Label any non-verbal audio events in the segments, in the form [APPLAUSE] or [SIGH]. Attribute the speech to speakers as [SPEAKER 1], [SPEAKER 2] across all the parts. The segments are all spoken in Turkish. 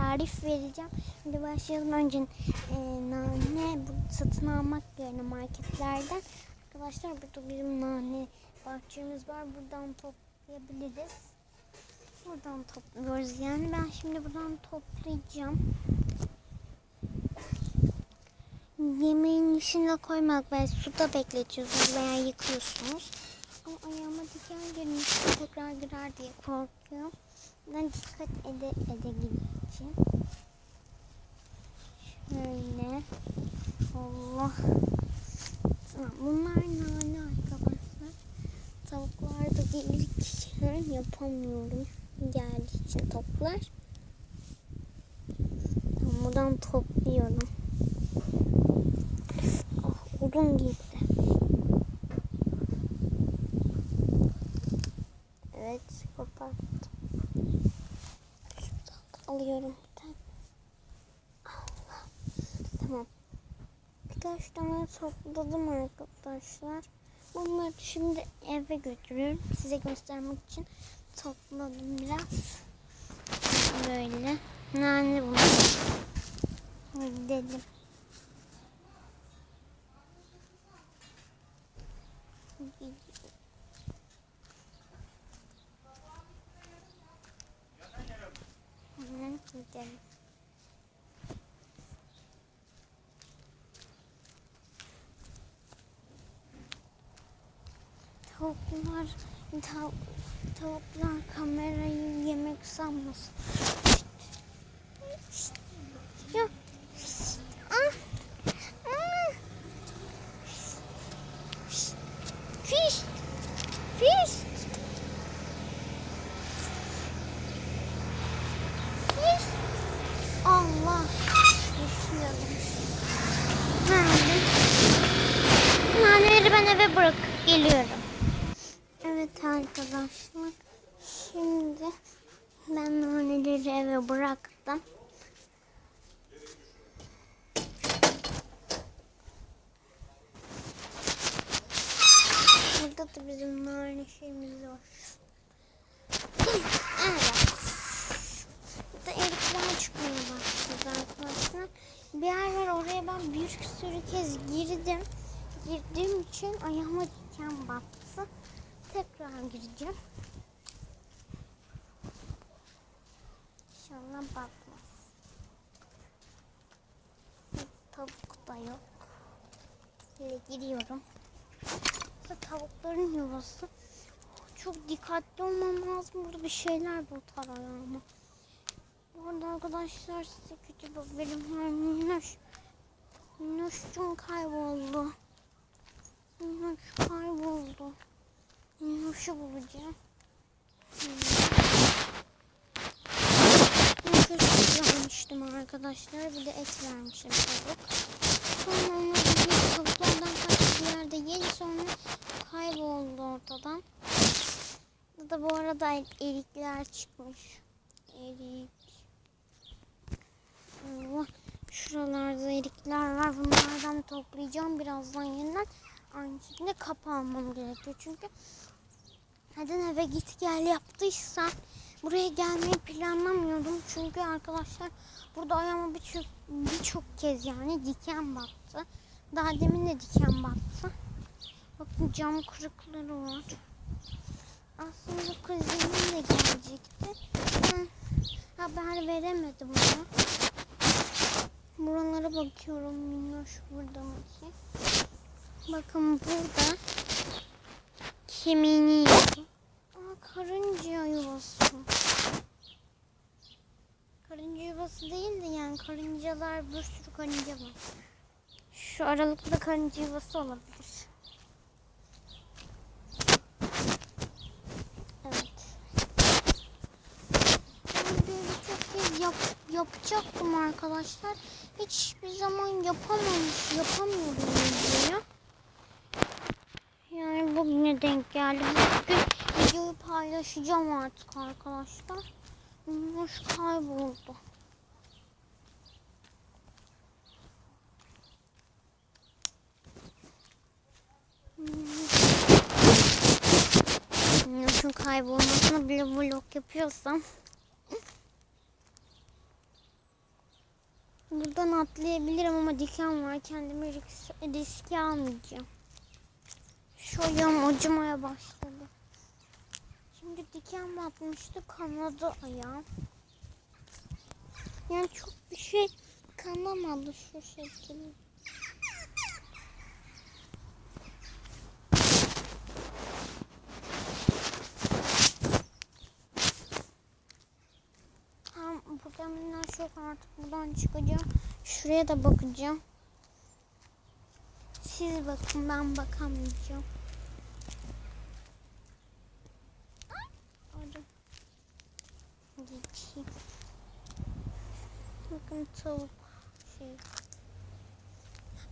[SPEAKER 1] tarif vereceğim. Şimdi başlayalım önce e, nane satın almak yerine marketlerden. Arkadaşlar burada bizim nane bahçemiz var. Buradan toplayabiliriz. Buradan topluyoruz yani. Ben şimdi buradan toplayacağım. Yemeğin içine koymak ve suda bekletiyorsunuz veya yıkıyorsunuz. Ama ayağıma diken girmiş tekrar girer diye korkuyorum. Ben dikkat ede ede gideceğim. Şöyle. Allah. Tamam. Bunlar nane arkadaşlar. Tavuklar da gelirken yapamıyorum. Geldiği için toplar. Tamam, buradan topluyorum. Ah, odun gitti. Evet, kapattım. Şuradan alıyorum bir tane. Allah. Tamam. Birkaç tane topladım arkadaşlar. Bunları şimdi eve götürüyorum. Size göstermek için topladım biraz. Böyle. Nane bunlar. Hadi Gidelim. Tavuklar, tav, tavuklar kamerayı yemek sanmasın. Şşt. Ya. Ah. Ah. Şşt. Fiş. Fiş. Fiş. Allah. Düşüyorum. Nerede? Naneleri ben eve bırakıp geliyorum. Evet arkadaşlar. Şimdi ben naneleri eve bıraktım. Burada da bizim nane şeyimiz var. [CLEARS THROAT] Evet. Burada erikler çıkmaya başladı arkadaşlar. Bir yer var oraya ben bir sürü kez girdim. Girdiğim için ayağıma diken battı. Tekrar gireceğim. İnşallah batmaz. Tavuk da yok. Şöyle giriyorum. Bu tavukların yuvası. Çok dikkatli olmam lazım. Burada bir şeyler batar ayağıma. Bu arada arkadaşlar size kötü bir haberim var. Minnoş. Minnoş'cum kayboldu. Minnoş kayboldu. Minnoş'u bulacağım. Minnoş'u vermiştim arkadaşlar. Bir de et vermişim tavuk. Sonra yedi sonra kayboldu ortadan. Burada bu arada erikler çıkmış. Erik. Şuralarda erikler var. Bunlardan toplayacağım birazdan yeniden. Aynı şekilde kapı almam gerekiyor. Çünkü neden eve git gel yaptıysam buraya gelmeyi planlamıyordum. Çünkü arkadaşlar burada ayağıma birçok birçok kez yani diken battı. Daha demin de diken battı. Bakın cam kırıkları var. Aslında kuzenim de gelecekti. Ben haber veremedim ona. Buralara bakıyorum. Minnoş burada mı ki? Bakın burada kemiğini yiyor. Aa karınca yuvası. Karınca yuvası değil de yani karıncalar bir sürü karınca var. Şu aralıkta karınca yuvası olabilir. Evet. Ben böyle çok kez yap, yapacaktım arkadaşlar. Hiçbir zaman yapamamış, yapamıyorum videoyu. Yani bugüne denk geldi. Bugün videoyu paylaşacağım artık arkadaşlar. Hoş kayboldu. Yuşun kaybolmasına bile vlog yapıyorsam buradan atlayabilirim ama diken var. Kendimi risk, riske almayacağım. Şu ayağım acımaya başladı. Şimdi diken batmıştı kanadı ayağım. Yani çok bir şey kanamadı şu şekilde. Tamam buradan yok artık buradan çıkacağım. Şuraya da bakacağım. Siz bakın ben bakamayacağım. Orada. Geçeyim. Bakın tavuk şey.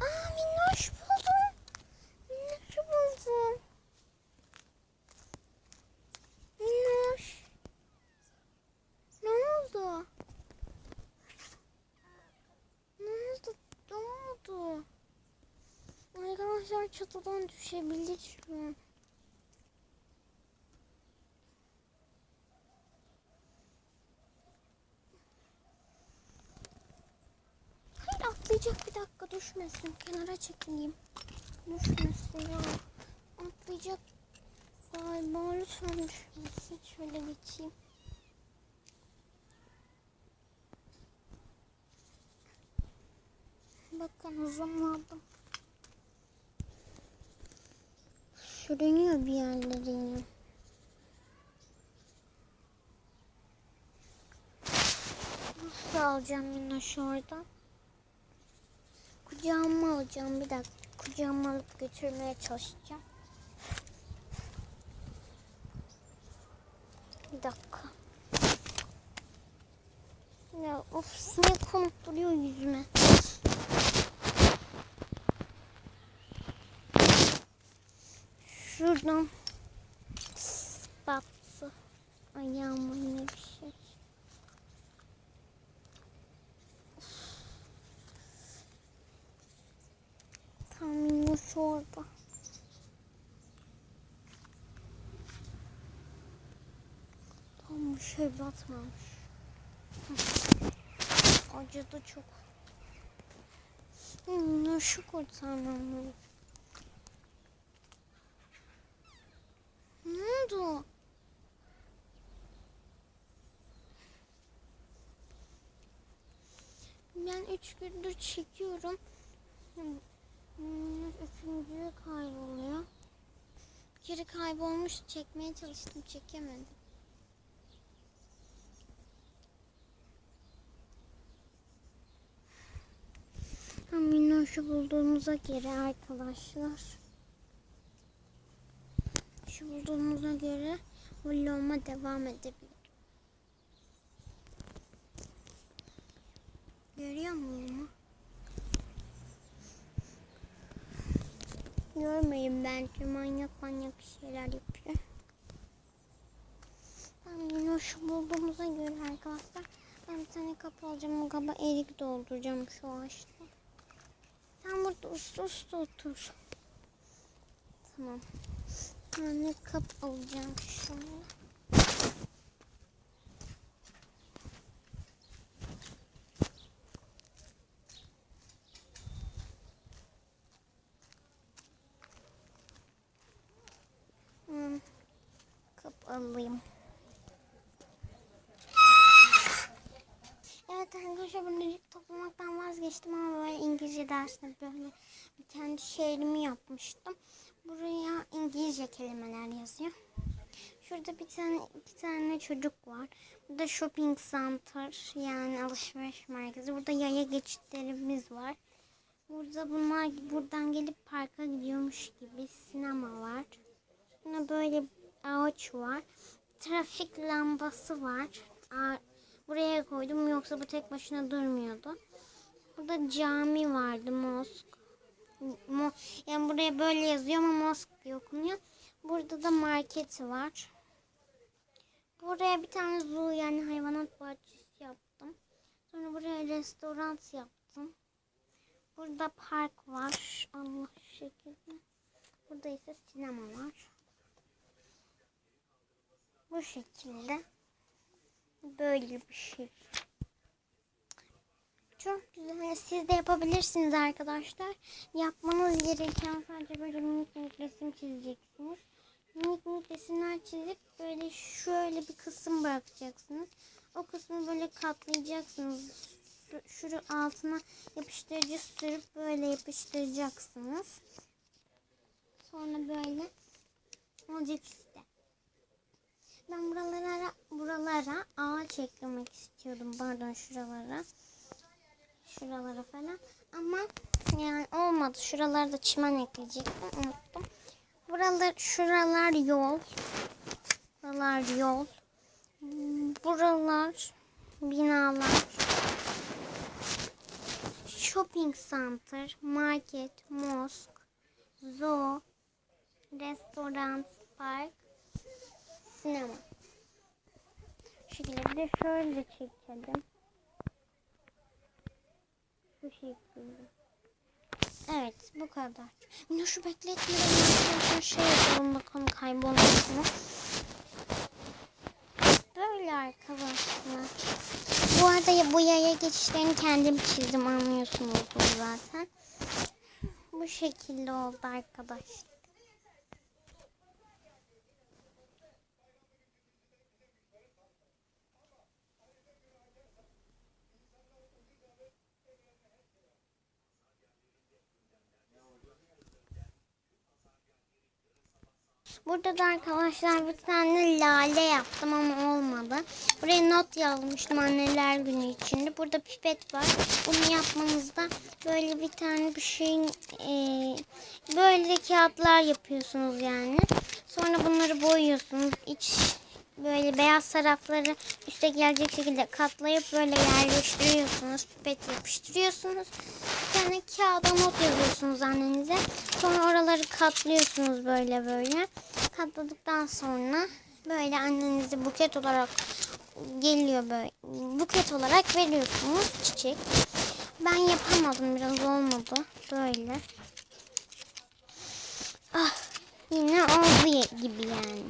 [SPEAKER 1] Aa minnoş buldum. Minnoş buldum. Minnoş. Ne oldu? Ne oldu? Ne oldu? Çatıdan düşebilir şu an. Hayır atlayacak bir dakika düşmesin. Kenara çekileyim. Düşmesin ya. Atlayacak. Galiba lütfen düşmesin. Şöyle geçeyim. Bakın zoomladım. Sürünüyor bir yerleri. Nasıl alacağım yine şuradan? Kucağıma alacağım bir dakika. Kucağıma alıp götürmeye çalışacağım. Bir dakika. Ya of sinek konup duruyor yüzüme. Şuradan battı. Ayağıma yine bir şey. Tam şu orada. Tam bir şey batmamış. Acıdı çok. Hmm, şu kurtarmam lazım. 3 gündür çekiyorum. Hmm, Üçüncüyü kayboluyor. Bir kere kaybolmuş çekmeye çalıştım çekemedim. Minnoş'u bulduğumuza göre arkadaşlar. Şu bulduğumuza göre vloguma devam edebiliriz. Görmeyin bence manyak manyak şeyler yapıyor. Tamam yine şu bulduğumuza göre arkadaşlar ben bir tane kapı alacağım o kaba erik dolduracağım şu ağaçta. Sen burada uslu uslu otur. Tamam. Bir tane kap alacağım şöyle. Hmm, Kap alayım. Evet arkadaşlar bunları toplamaktan vazgeçtim ama böyle Dersinde böyle kendi şehrimi yapmıştım. Buraya İngilizce kelimeler yazıyor. Şurada bir tane iki tane çocuk var. Burada shopping center yani alışveriş merkezi. Burada yaya geçitlerimiz var. Burada bunlar buradan gelip parka gidiyormuş gibi sinema var. Yine böyle ağaç var. Trafik lambası var. Buraya koydum yoksa bu tek başına durmuyordu. Burada cami vardı mosk. Mo yani buraya böyle yazıyor ama mosk diye okunuyor. Burada da marketi var. Buraya bir tane zoo yani hayvanat bahçesi yaptım. Sonra buraya restoran yaptım. Burada park var. Allah şekilde. Burada ise sinema var. Bu şekilde. Böyle bir şey. Çok güzel. Siz de yapabilirsiniz arkadaşlar. Yapmanız gereken sadece böyle minik minik resim çizeceksiniz. Minik minik resimler çizip böyle şöyle bir kısım bırakacaksınız. O kısmı böyle katlayacaksınız. Şu, şuru altına yapıştırıcı sürüp böyle yapıştıracaksınız. Sonra böyle olacak işte. Ben buralara buralara ağaç eklemek istiyordum. Pardon şuralara. Şuralara falan. Ama yani olmadı. Şuralarda çimen ekleyecektim. Unuttum. Buralar şuralar yol. Buralar yol. Buralar binalar. Shopping center, market, mosk, zoo, restoran, park, sinema. Şu şekilde şöyle çekelim. Şu şekilde. Evet bu kadar. Yine şu bekletmeden arkadaşlar şey yapalım bakalım kaybolmasını. Böyle arkadaşlar. Bu arada bu yaya geçişlerini kendim çizdim anlıyorsunuzdur zaten. Bu şekilde oldu arkadaşlar. Burada da arkadaşlar bir tane lale yaptım ama olmadı. Buraya not yazmıştım anneler günü içinde. Burada pipet var. Bunu yapmanızda böyle bir tane bir şeyin e, böyle kağıtlar yapıyorsunuz yani. Sonra bunları boyuyorsunuz. İç böyle beyaz tarafları üste gelecek şekilde katlayıp böyle yerleştiriyorsunuz. Pipet yapıştırıyorsunuz. Tane kağıda not yazıyorsunuz annenize. Sonra oraları katlıyorsunuz böyle böyle. Katladıktan sonra böyle annenize buket olarak geliyor böyle. Buket olarak veriyorsunuz çiçek. Ben yapamadım biraz olmadı. Böyle. Ah yine oldu gibi yani.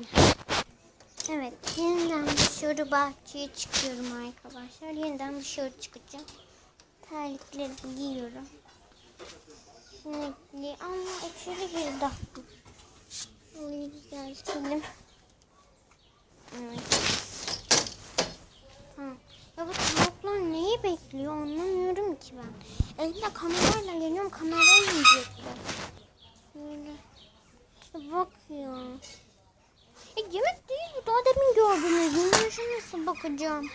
[SPEAKER 1] Evet yeniden dışarı bahçeye çıkıyorum arkadaşlar. Yeniden dışarı çıkacağım. Terlikleri giyiyorum. Sinekli ama içeri girdi. Orayı güzel silim. Evet. Tamam. Ya bu tavuklar neyi bekliyor anlamıyorum ki ben. Elimde kamerayla geliyorum kamerayı yiyecekler. Böyle. İşte bakıyor. E, yemek değil bu. Daha demin gördünüz. Minnoş'a nasıl bakacağım?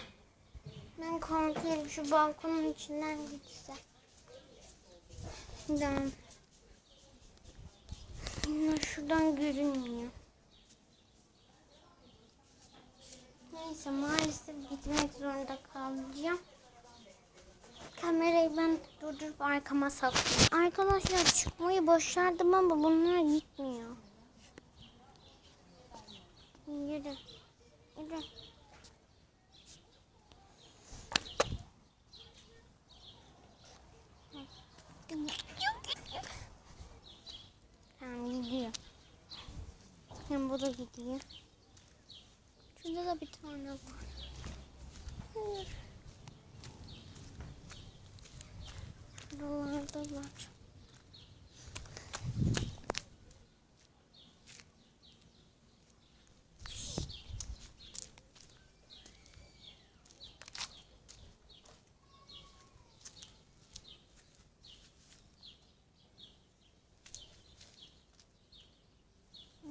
[SPEAKER 1] Ben korkuyorum şu balkonun içinden gitse. Tamam. Minnoş şuradan görünmüyor. Neyse maalesef gitmek zorunda kalacağım. Kamerayı ben durdurup arkama saklayayım. Arkadaşlar çıkmayı başardım ama bunlar gitmiyor. Yürü. Yürü. Tamam gidiyor. Hem bu da gidiyor. Şurada da bir tane var. Hayır. Buralarda var.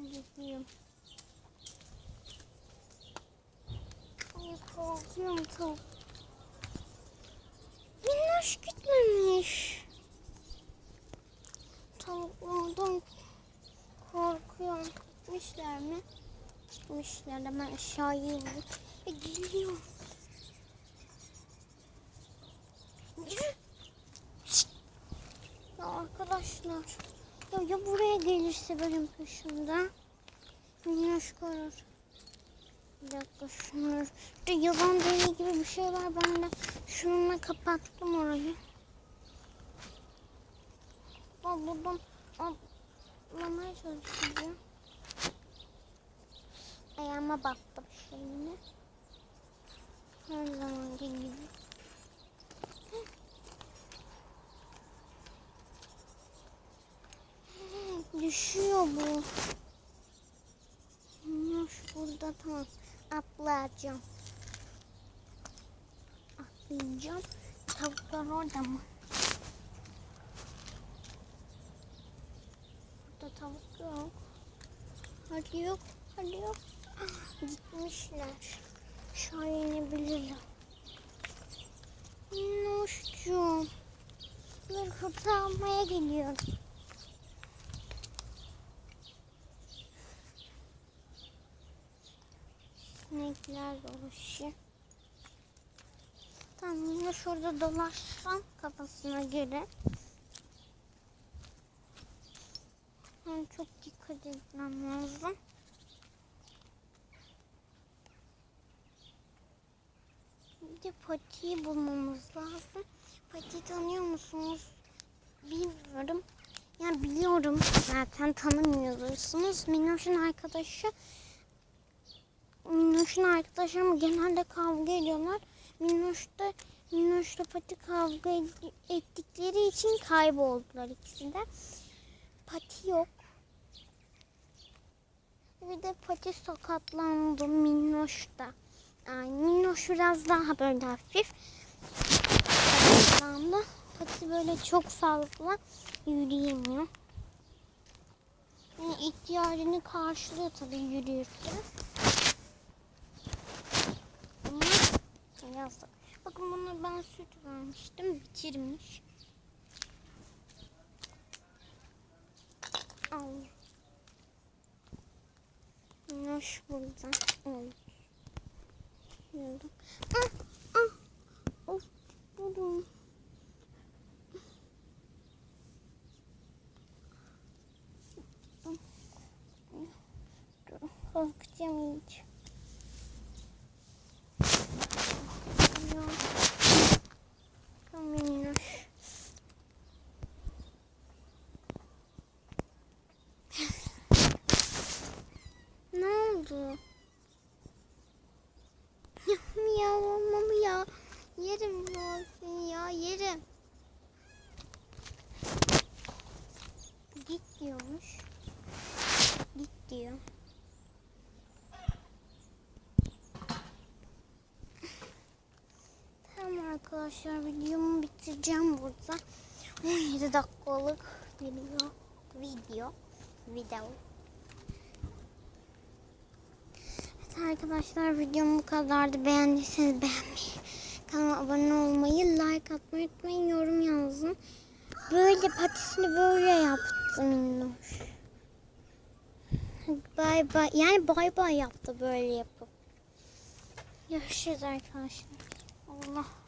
[SPEAKER 1] Gidiyor. Ay korkuyorum çok. Minnoş gitmemiş. Tavuklardan korkuyorum. Gitmişler mi? Gitmişler. Hemen aşağıya indim. E geliyor. Ya arkadaşlar. Ya, ya buraya gelirse benim peşimden. Minnoş görür. Bir dakika şunları. Yalan deli gibi bir şey var. Ben de şununla kapattım orayı. Aa, buradan atlamaya çalışacağım. Ayağıma battım şimdi. Her zamanki gibi. Düşüyor bu. Yok burada tamam. Atlayacağım. Atlayacağım. Tavuklar orada mı? Burada tavuk yok. Hadi yok. Hadi yok. Ah, Gitmişler. Şöyle inebilirler. Minnoşcuğum. Dur kurtarmaya geliyorum. Sinekler dolaşıyor. Tamam yine şurada dolaşsam kafasına göre. Yani çok dikkat etmem lazım. Bir patiyi bulmamız lazım. Pati tanıyor musunuz? Bilmiyorum. Yani biliyorum zaten tanımıyorsunuz. Minnoş'un arkadaşı Minnoş'un arkadaşları genelde kavga ediyorlar. Minnoş da Minnoş'la Pati kavga ettikleri için kayboldular ikisi de. Pati yok. Bir de Pati sakatlandı Minnoş da. Yani Minnoş biraz daha böyle hafif sakatlandı. Pati böyle çok fazla yürüyemiyor. Yani ihtiyacını karşılıyor tabii yürürken. Ama yazık. Bakın bunu ben süt vermiştim. Bitirmiş. Al. Minnoş burada. Oldu. Oldu. Ah, ah. Of. Dur, Korkacağım iyice. Ya. Minnoş. Ne oldu? Ya miyavlamamı ya. Yerim ya seni ya yerim. Git diyormuş. Git diyor. Tamam arkadaşlar videomu bitireceğim burada. 17 dakikalık video. Video. Video. Evet arkadaşlar videom bu kadardı. Beğendiyseniz beğenmeyi, kanalıma abone olmayı, like atmayı unutmayın, yorum yazın. Böyle patisini böyle yaptı minnoş. Bay bay. Yani bay bay yaptı böyle yapıp. Görüşürüz arkadaşlar. Allah.